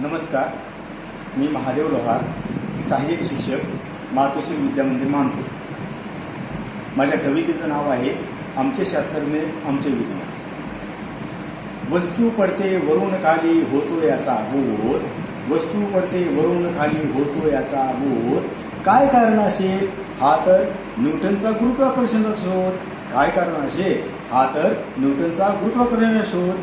नमस्कार. मी महादेव लोहार सहाय्यक शिक्षक मातोश्री विद्यामंदिर मानतो माझ्या कवितेचं नाव आहे आमचे शास्त्रज्ञ आमचे विज्ञान. वस्तू पडते वरून खाली होतो याचा बोध. वस्तू पडते वरून खाली होतो याचा बोध. काय कारण असेल हा तर न्यूटनचा गुरुत्वाकर्षणाचा शोध. काय कारण असेल हा तर न्यूटनचा गुरुत्वाकर्षणाचा शोध.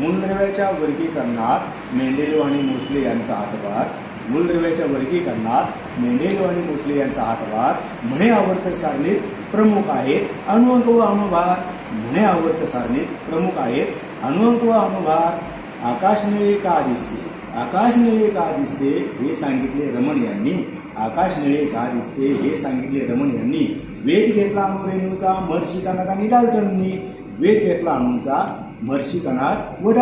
मूलद्रव्याच्या वर्गीकरणात मेंडेलिव आणि मोसले यांचा हातभार मूलद्रव्याच्या वर्गीकरणात मेंडेलिव आणि मोसले यांचा हातभार म्हणे आवर्त सारणीत प्रमुख आहेत अणुअंक व अणुभार म्हणे आवर्त सारणीत प्रमुख आहेत अणुअंक व अणुभार आकाश निळे का दिसते? आकाश निळे का दिसते? हे सांगितले रमण यांनी. आकाश निळे का दिसते? हे सांगितले रमण यांनी. वेद घेतला अणुरेणूचा महर्षी नका आणि वेद घेतला अणूंचा मर्शी कणात व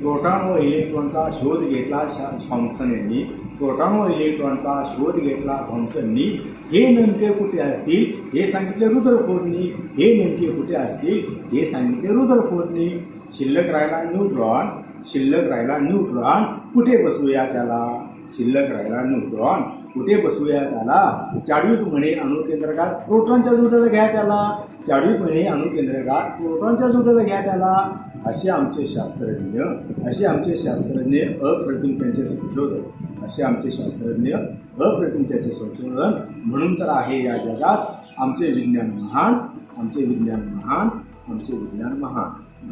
प्रोटॉन व इलेक्ट्रॉनचा शोध घेतला शा- थॉम्सन यांनी प्रोटॉन व इलेक्ट्रॉनचा शोध घेतला थॉम्सननी. हे नेमके कुठे असतील? हे सांगितले रुद्रफोडनी. हे नेमके कुठे असतील? हे सांगितले रुद्रफोडनी. शिल्लक राहिला न्यूट्रॉन. शिल्लक राहिला न्यूट्रॉन कुठे बसवूया त्याला? शिल्लक राहिला न्यूट्रॉन कुठे बसवूया त्याला? चाडवीत म्हणे अणुकेंद्रकात प्रोटॉनच्या जोड्याला घ्या त्याला. चाडवीत म्हणे अणुकेंद्रकात प्रोटॉनच्या जोड्याला घ्या त्याला. असे आमचे शास्त्रज्ञ असे आमचे शास्त्रज्ञ अप्रतिम त्यांचे संशोधन असे आमचे शास्त्रज्ञ अप्रतिम त्याचे संशोधन. म्हणून तर आहे या जगात आमचे विज्ञान महान आमचे विज्ञान महान आमचे विज्ञान महान.